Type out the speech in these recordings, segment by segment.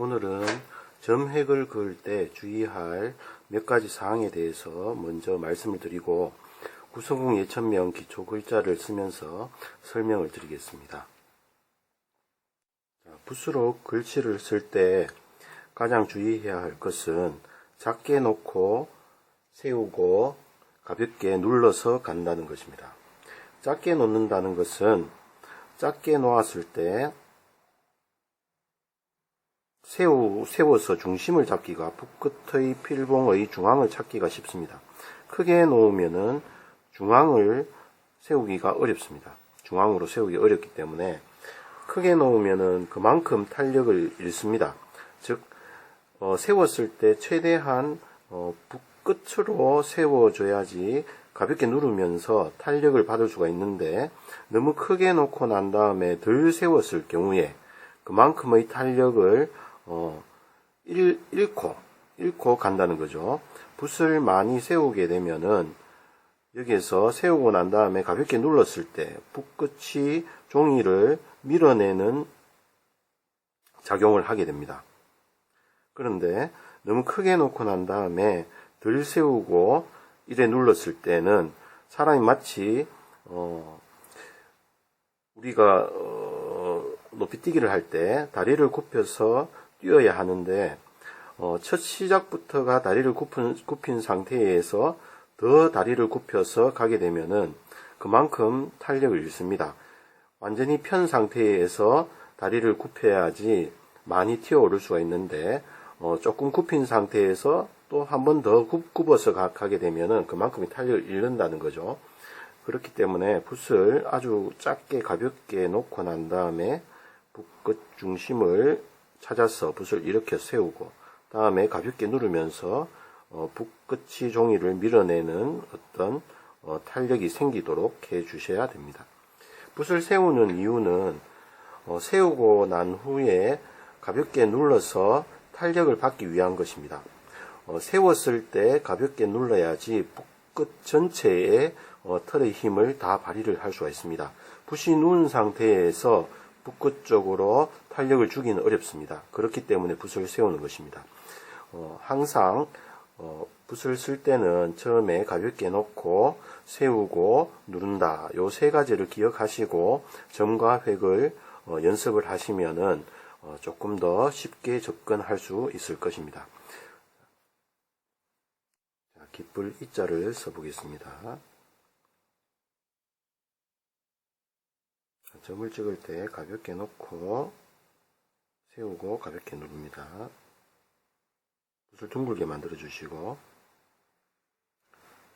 오늘은 점획을 그을 때 주의할 몇 가지 사항에 대해서 먼저 말씀을 드리고 구성국 예천명 기초 글자를 쓰면서 설명을 드리겠습니다. 자, 붓으로 글씨를 쓸 때 가장 주의해야 할 것은 작게 놓고 세우고 가볍게 눌러서 간다는 것입니다. 작게 놓는다는 것은 작게 놓았을 때 세우, 세워서 중심을 잡기가 붓끝의 필봉의 중앙을 찾기가 쉽습니다. 크게 놓으면은 중앙을 세우기가 어렵습니다. 중앙으로 세우기 어렵기 때문에 크게 놓으면은 그만큼 탄력을 잃습니다. 즉, 어, 세웠을 때 최대한 어, 붓끝으로 세워줘야지 가볍게 누르면서 탄력을 받을 수가 있는데 너무 크게 놓고 난 다음에 덜 세웠을 경우에 그만큼의 탄력을 어, 잃, 잃고 잃고 간다는 거죠. 붓을 많이 세우게 되면은 여기에서 세우고 난 다음에 가볍게 눌렀을 때 붓끝이 종이를 밀어내는 작용을 하게 됩니다. 그런데 너무 크게 놓고 난 다음에 덜 세우고 이래 눌렀을 때는 사람이 마치 어, 우리가 어, 높이뛰기를 할 때 다리를 굽혀서 뛰어야 하는데 어, 첫 시작부터가 다리를 굽힌, 굽힌 상태에서 더 다리를 굽혀서 가게 되면은 그만큼 탄력을 잃습니다. 완전히 편 상태에서 다리를 굽혀야지 많이 튀어오를 수가 있는데 어, 조금 굽힌 상태에서 또 한 번 더 굽어서 가게 되면은 그만큼의 탄력을 잃는다는 거죠. 그렇기 때문에 붓을 아주 작게 가볍게 놓고 난 다음에 붓끝 중심을 찾아서 붓을 이렇게 세우고 다음에 가볍게 누르면서 어, 붓끝이 종이를 밀어내는 어떤 어, 탄력이 생기도록 해 주셔야 됩니다. 붓을 세우는 이유는 어, 세우고 난 후에 가볍게 눌러서 탄력을 받기 위한 것입니다. 어, 세웠을 때 가볍게 눌러야지 붓끝 전체에 어, 털의 힘을 다 발휘를 할 수가 있습니다. 붓이 누운 상태에서 붓끝 쪽으로 탄력을 주기는 어렵습니다. 그렇기 때문에 붓을 세우는 것입니다. 어, 항상 어, 붓을 쓸 때는 처음에 가볍게 놓고 세우고 누른다. 요 세 가지를 기억하시고 점과 획을 어, 연습을 하시면은 어, 조금 더 쉽게 접근할 수 있을 것입니다. 자, 깃불 이자를 써보겠습니다. 점을 찍을 때 가볍게 놓고 세우고 가볍게 누릅니다. 붓을 둥글게 만들어 주시고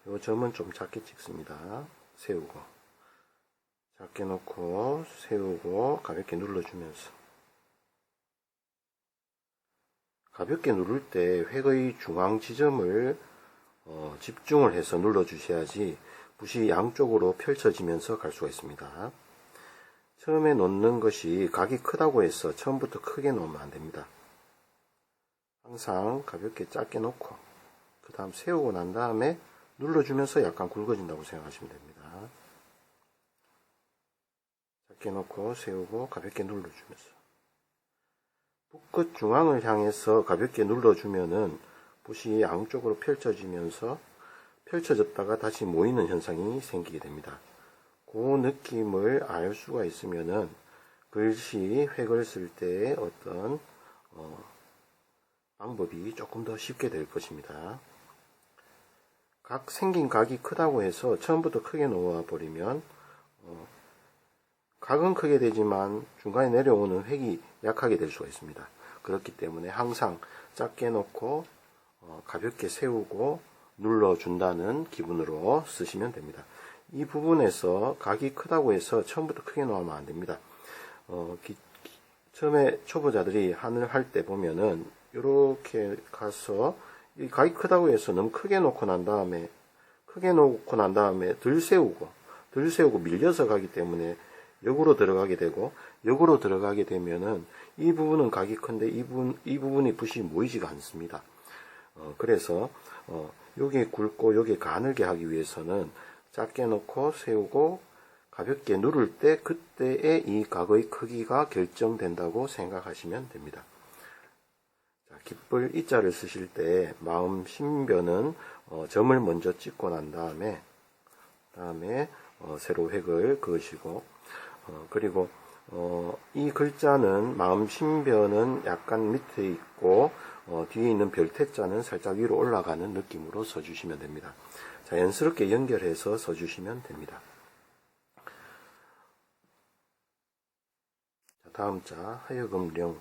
이 점은 좀 작게 찍습니다. 세우고 작게 놓고 세우고 가볍게 눌러주면서 가볍게 누를 때 획의 중앙 지점을 어, 집중을 해서 눌러 주셔야지 붓이 양쪽으로 펼쳐지면서 갈 수가 있습니다. 처음에 놓는 것이 각이 크다고 해서 처음부터 크게 놓으면 안 됩니다. 항상 가볍게 짧게 놓고 그 다음 세우고 난 다음에 눌러주면서 약간 굵어진다고 생각하시면 됩니다. 짧게 놓고 세우고 가볍게 눌러주면서 붓끝 중앙을 향해서 가볍게 눌러주면은 붓이 양쪽으로 펼쳐지면서 펼쳐졌다가 다시 모이는 현상이 생기게 됩니다. 그 느낌을 알 수가 있으면은 글씨 획을 쓸 때 어떤 어, 방법이 조금 더 쉽게 될 것입니다. 각 생긴 각이 크다고 해서 처음부터 크게 놓아 버리면 어, 각은 크게 되지만 중간에 내려오는 획이 약하게 될 수가 있습니다. 그렇기 때문에 항상 작게 놓고 어, 가볍게 세우고 눌러준다는 기분으로 쓰시면 됩니다. 이 부분에서 각이 크다고 해서 처음부터 크게 놓으면 안 됩니다. 어, 기, 처음에 초보자들이 하늘 할 때 보면은 이렇게 가서 이 각이 크다고 해서 너무 크게 놓고 난 다음에 크게 놓고 난 다음에 덜 세우고 덜 세우고 밀려서 가기 때문에 역으로 들어가게 되고 역으로 들어가게 되면은 이 부분은 각이 큰데 이 부분 이 부분이 붓이 모이지가 않습니다. 어, 그래서 어, 요게 굵고 요게 가늘게 하기 위해서는 작게 놓고 세우고 가볍게 누를 때 그때의 이 각의 크기가 결정된다고 생각하시면 됩니다. 기쁠 이자를 쓰실 때 마음 신변은 어, 점을 먼저 찍고 난 다음에 다음에 어, 세로 획을 그으시고 어, 그리고 어, 이 글자는 마음 신변은 약간 밑에 있고 어, 뒤에 있는 별태자는 살짝 위로 올라가는 느낌으로 써주시면 됩니다. 자연스럽게 연결해서 써주시면 됩니다. 자, 다음 자 하여금 령.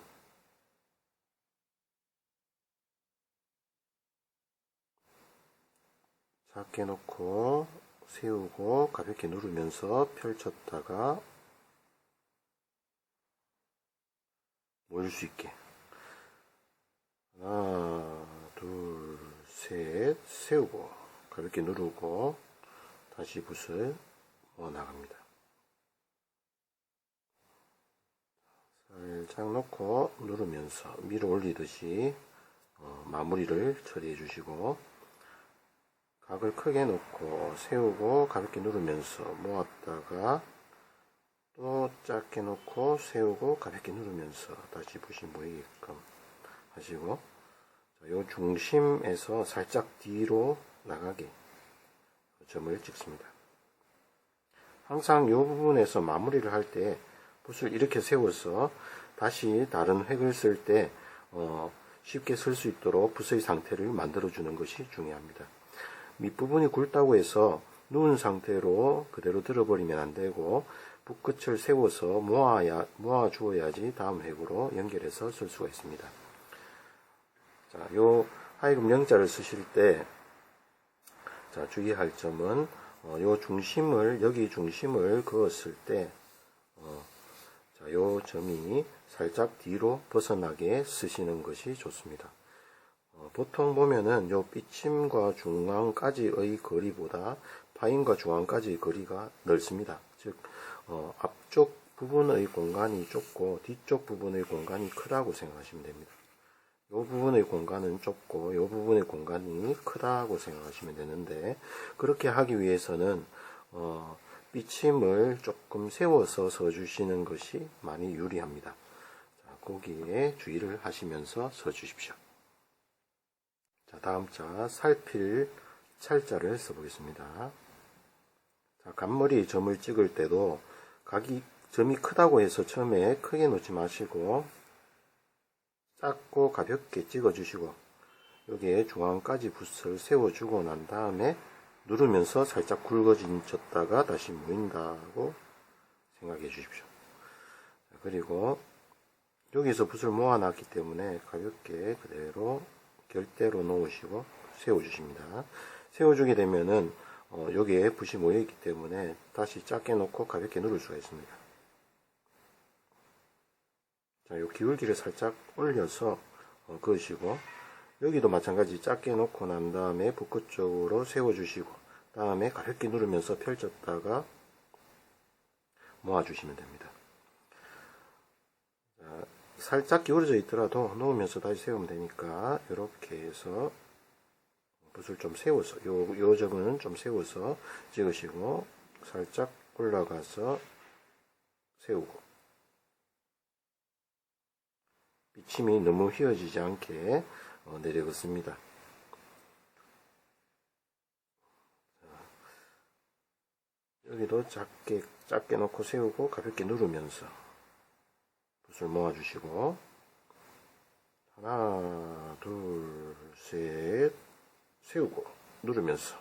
작게 놓고 세우고 가볍게 누르면서 펼쳤다가 모일 수 있게. 하나 둘 셋 세우고 가볍게 누르고 다시 붓을 모아 나갑니다. 살짝 놓고 누르면서 밀어 올리듯이 어, 마무리를 처리해 주시고 각을 크게 놓고 세우고 가볍게 누르면서 모았다가 또 작게 놓고 세우고 가볍게 누르면서 다시 붓이 모이게끔 하시고 이 중심에서 살짝 뒤로 나가게 점을 찍습니다. 항상 이 부분에서 마무리를 할 때 붓을 이렇게 세워서 다시 다른 획을 쓸때 어, 쉽게 쓸 수 있도록 붓의 상태를 만들어 주는 것이 중요합니다. 밑부분이 굵다고 해서 누운 상태로 그대로 들어버리면 안 되고 붓끝을 세워서 모아야, 모아 주어야지 다음 획으로 연결해서 쓸 수가 있습니다. 자, 요 하이금 영자를 쓰실 때, 자, 주의할 점은, 어, 요 중심을, 여기 중심을 그었을 때, 어, 자, 요 점이 살짝 뒤로 벗어나게 쓰시는 것이 좋습니다. 어, 보통 보면은 요 삐침과 중앙까지의 거리보다 파인과 중앙까지의 거리가 넓습니다. 즉 어, 앞쪽 부분의 공간이 좁고 뒤쪽 부분의 공간이 크다고 생각하시면 됩니다. 이 부분의 공간은 좁고 이 부분의 공간이 크다고 생각하시면 되는데 그렇게 하기 위해서는 어, 삐침을 조금 세워서 써주시는 것이 많이 유리합니다. 자, 거기에 주의를 하시면서 써주십시오. 자, 다음 자 살필 찰자를 써보겠습니다. 자, 간머리 점을 찍을 때도 각이 점이 크다고 해서 처음에 크게 놓지 마시고 작고 가볍게 찍어 주시고 여기에 중앙까지 붓을 세워 주고 난 다음에 누르면서 살짝 굵어졌다가 다시 모인다고 생각해 주십시오. 그리고 여기서 붓을 모아 놨기 때문에 가볍게 그대로 결대로 놓으시고 세워 주십니다. 세워 주게 되면은 어, 여기에 붓이 모여 있기 때문에 다시 작게 놓고 가볍게 누를 수가 있습니다. 자, 요 기울기를 살짝 올려서 어, 그으시고 여기도 마찬가지 작게 놓고 난 다음에 붓끝 쪽으로 세워주시고 다음에 가볍게 누르면서 펼쳤다가 모아주시면 됩니다. 자, 살짝 기울어져 있더라도 놓으면서 다시 세우면 되니까 이렇게 해서 붓을 좀 세워서 요, 요 점은 좀 세워서 찍으시고 살짝 올라가서 세우고 비침이 너무 휘어지지 않게 어, 내려긋습니다. 여기도 작게 작게 놓고 세우고 가볍게 누르면서 붓을 모아주시고 하나 둘 셋 세우고 누르면서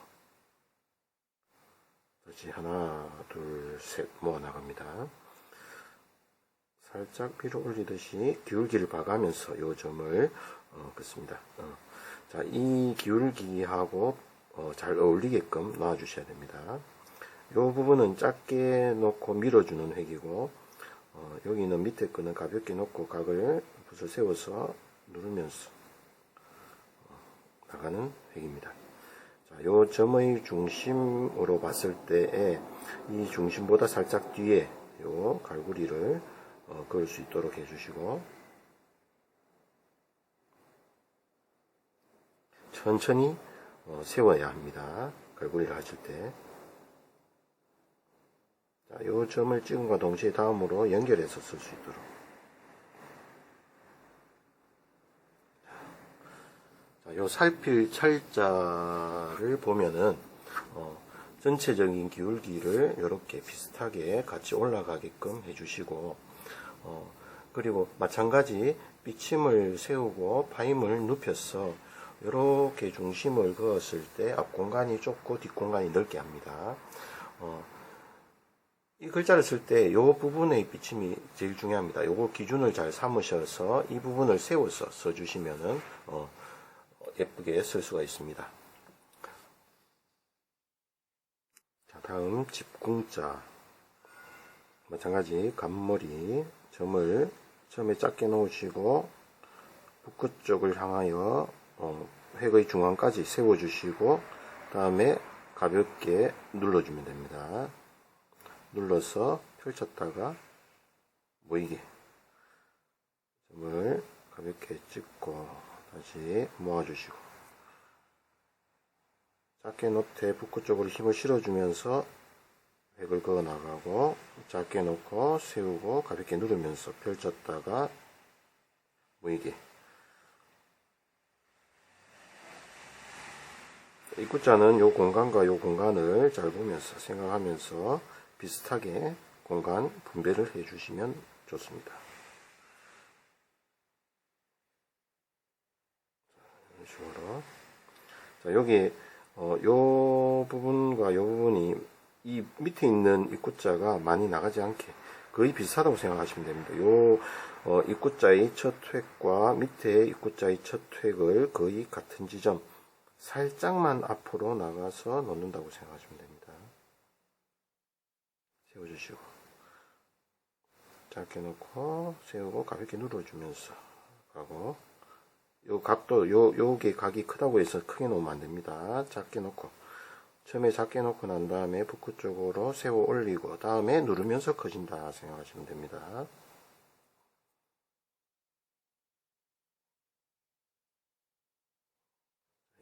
다시 하나 둘 셋 모아 나갑니다. 살짝 위로 올리듯이 기울기를 봐가면서 요 점을 어, 긋습니다. 어. 자, 이 기울기하고 어, 잘 어울리게끔 놔 주셔야 됩니다. 요 부분은 작게 놓고 밀어주는 획이고 어, 여기는 밑에 거는 가볍게 놓고 각을 붓을 세워서 누르면서 어, 나가는 획입니다. 자, 요 점의 중심으로 봤을 때에 이 중심보다 살짝 뒤에 요 갈고리를 어, 그을 수 있도록 해주시고 천천히 어, 세워야 합니다. 갈고리를 하실 때. 자, 요 점을 찍은과 동시에 다음으로 연결해서 쓸 수 있도록. 자, 요 살필 철자를 보면은 어, 전체적인 기울기를 이렇게 비슷하게 같이 올라가게끔 해주시고 어, 그리고 마찬가지 삐침을 세우고 파임을 눕혀서 이렇게 중심을 그었을 때 앞 공간이 좁고 뒷 공간이 넓게 합니다. 어, 이 글자를 쓸 때 이 부분의 비침이 제일 중요합니다. 요거 기준을 잘 삼으셔서 이 부분을 세워서 써주시면은 어, 예쁘게 쓸 수가 있습니다. 자, 다음 집궁자 마찬가지 간머리 점을 처음에 작게 놓으시고 북끝 쪽을 향하여 어, 획의 중앙까지 세워주시고 다음에 가볍게 눌러주면 됩니다. 눌러서 펼쳤다가 모이게 점을 가볍게 찍고 다시 모아주시고 작게 놓되 북구 쪽으로 힘을 실어주면서 획을 그어 나가고 작게 놓고 세우고 가볍게 누르면서 펼쳤다가 모이게 입구자는 요 공간과 요 공간을 잘 보면서 생각하면서 비슷하게 공간 분배를 해 주시면 좋습니다. 이런 식으로. 자, 여기, 어, 요 부분과 요 부분이 이 밑에 있는 입구자가 많이 나가지 않게 거의 비슷하다고 생각하시면 됩니다. 요, 어, 입구자의 첫 획과 밑에 입구자의 첫 획을 거의 같은 지점, 살짝만 앞으로 나가서 놓는다고 생각하시면 됩니다. 세워주시고 짧게 놓고 세우고 가볍게 눌러주면서 가고 요 각도 요 요게 각이 크다고 해서 크게 놓으면 안 됩니다. 작게 놓고 처음에 작게 놓고 난 다음에 북구 쪽으로 세워 올리고 다음에 누르면서 커진다 생각하시면 됩니다.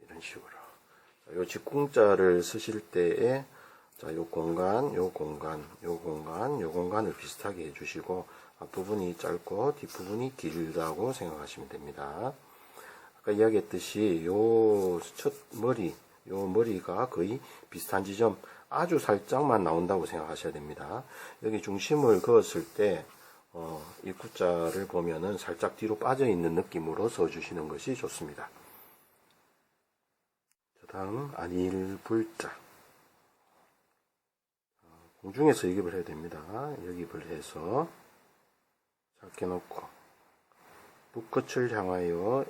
이런 식으로 자, 요 직궁자를 쓰실 때에 자, 요 공간, 요 공간, 요 공간, 요 공간을 비슷하게 해주시고 앞부분이 짧고 뒷부분이 길다고 생각하시면 됩니다. 아까 이야기했듯이 요 첫 머리, 요 머리가 거의 비슷한 지점 아주 살짝만 나온다고 생각하셔야 됩니다. 여기 중심을 그었을 때 어, 입구자를 보면은 살짝 뒤로 빠져 있는 느낌으로 써주시는 것이 좋습니다. 다음 안일불자 공중에서 여깁을 해야 됩니다. 여깁을 해서 작게 놓고 북끝을 향하여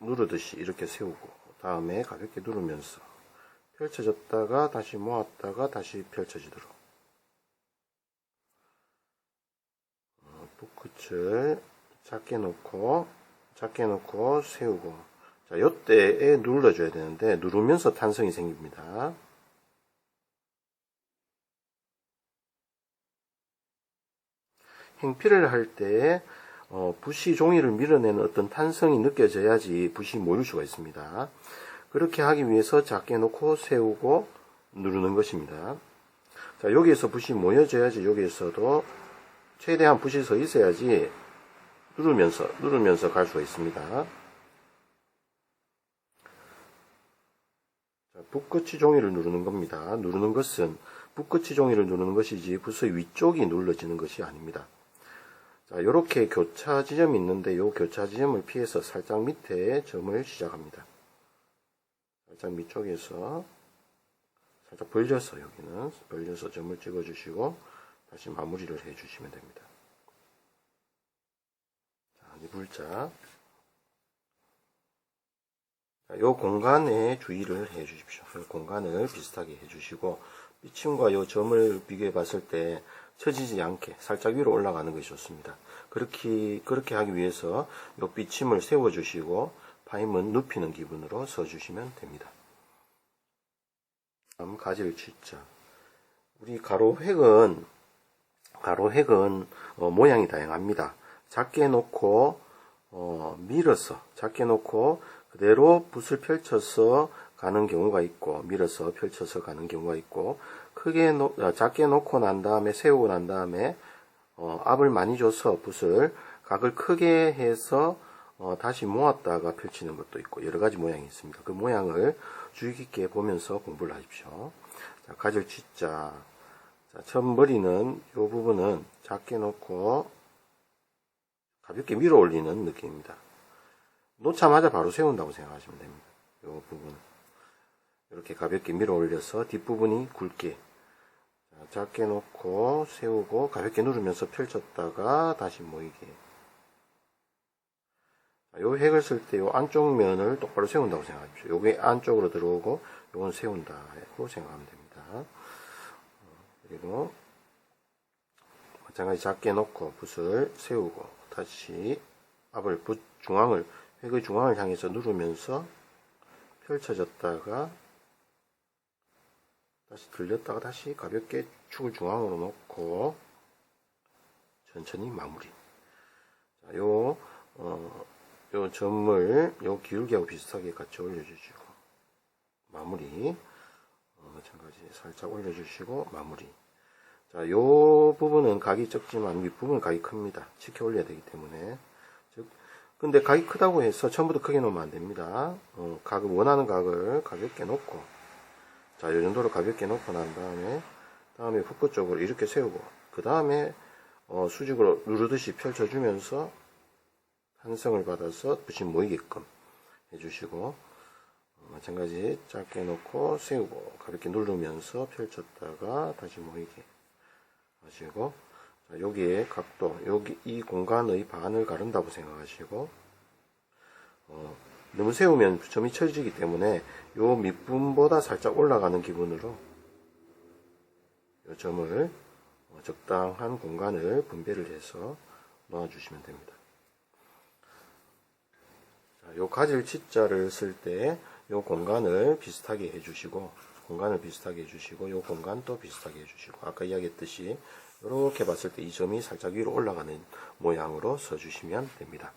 누르듯이 이렇게 세우고 다음에 가볍게 누르면서 펼쳐졌다가 다시 모았다가 다시 펼쳐지도록 어, 북끝을 작게 놓고 작게 놓고 세우고 자, 요때에 눌러줘야 되는데 누르면서 탄성이 생깁니다. 행피를 할때 어, 붓이 종이를 밀어내는 어떤 탄성이 느껴져야지 붓이 모일 수가 있습니다. 그렇게 하기 위해서 작게 놓고 세우고 누르는 것입니다. 자, 여기에서 붓이 모여져야지 여기에서도 최대한 붓이 서 있어야지 누르면서 누르면서 갈 수가 있습니다. 붓끝이 종이를 누르는 겁니다. 누르는 것은 붓끝이 종이를 누르는 것이지 붓의 위쪽이 눌러지는 것이 아닙니다. 자, 이렇게 교차 지점이 있는데 이 교차 지점을 피해서 살짝 밑에 점을 시작합니다. 살짝 밑쪽에서 살짝 벌려서 여기는 벌려서 점을 찍어 주시고 다시 마무리를 해 주시면 됩니다. 자, 이 불자 이 공간에 주의를 해 주십시오. 공간을 비슷하게 해 주시고 삐침과 이 점을 비교해 봤을 때 처지지 않게 살짝 위로 올라가는 것이 좋습니다. 그렇게 그렇게 하기 위해서 이 삐침을 세워 주시고 파임은 눕히는 기분으로 써 주시면 됩니다. 다음 가지를 칠자. 우리 가로 획은 가로 획은 어, 모양이 다양합니다. 작게 놓고 어, 밀어서 작게 놓고 그대로 붓을 펼쳐서 가는 경우가 있고 밀어서 펼쳐서 가는 경우가 있고 크게 놓, 아, 작게 놓고 난 다음에 세우고 난 다음에 어, 압을 많이 줘서 붓을 각을 크게 해서 어, 다시 모았다가 펼치는 것도 있고 여러 가지 모양이 있습니다. 그 모양을 주의 깊게 보면서 공부를 하십시오. 자, 가질 G자. 자, 첫 머리는 이 부분은 작게 놓고 가볍게 밀어 올리는 느낌입니다. 놓자마자 바로 세운다고 생각하시면 됩니다. 이 부분. 이렇게 가볍게 밀어 올려서 뒷부분이 굵게 자, 작게 놓고 세우고 가볍게 누르면서 펼쳤다가 다시 모이게 자, 요 획을 쓸 때 요 안쪽 면을 똑바로 세운다고 생각하십시오. 요게 안쪽으로 들어오고 요건 세운다고 생각하면 됩니다. 어, 그리고 마찬가지 작게 놓고 붓을 세우고 다시 앞을 붓 중앙을 획의 중앙을 향해서 누르면서 펼쳐졌다가 다시 들렸다가 다시 가볍게 축을 중앙으로 놓고 천천히 마무리. 자, 요, 어, 요 점을 요 기울기하고 비슷하게 같이 올려주시고 마무리. 어, 마찬가지 살짝 올려주시고 마무리. 자, 요 부분은 각이 적지만 윗부분 각이 큽니다. 지켜 올려야 되기 때문에. 즉, 근데 각이 크다고 해서 처음부터 크게 놓으면 안 됩니다. 어, 각을, 원하는 각을 가볍게 놓고, 자, 요 정도로 가볍게 놓고 난 다음에, 다음에 후크 쪽으로 이렇게 세우고, 그 다음에, 어, 수직으로 누르듯이 펼쳐주면서, 탄성을 받아서 붓이 모이게끔 해주시고, 어, 마찬가지 짧게 놓고 세우고, 가볍게 누르면서 펼쳤다가 다시 모이게 하시고, 자, 여기에 각도, 여기 이 공간의 반을 가른다고 생각하시고, 어, 너무 세우면 점이 쳐지기 때문에 요 밑분보다 살짝 올라가는 기분으로 요 점을 어, 적당한 공간을 분배를 해서 놓아주시면 됩니다. 자, 요 가질 치자를 쓸 때 요 공간을 비슷하게 해주시고 공간을 비슷하게 해주시고 요 공간도 비슷하게 해주시고 아까 이야기했듯이 이렇게 봤을 때 이 점이 살짝 위로 올라가는 모양으로 써주시면 됩니다.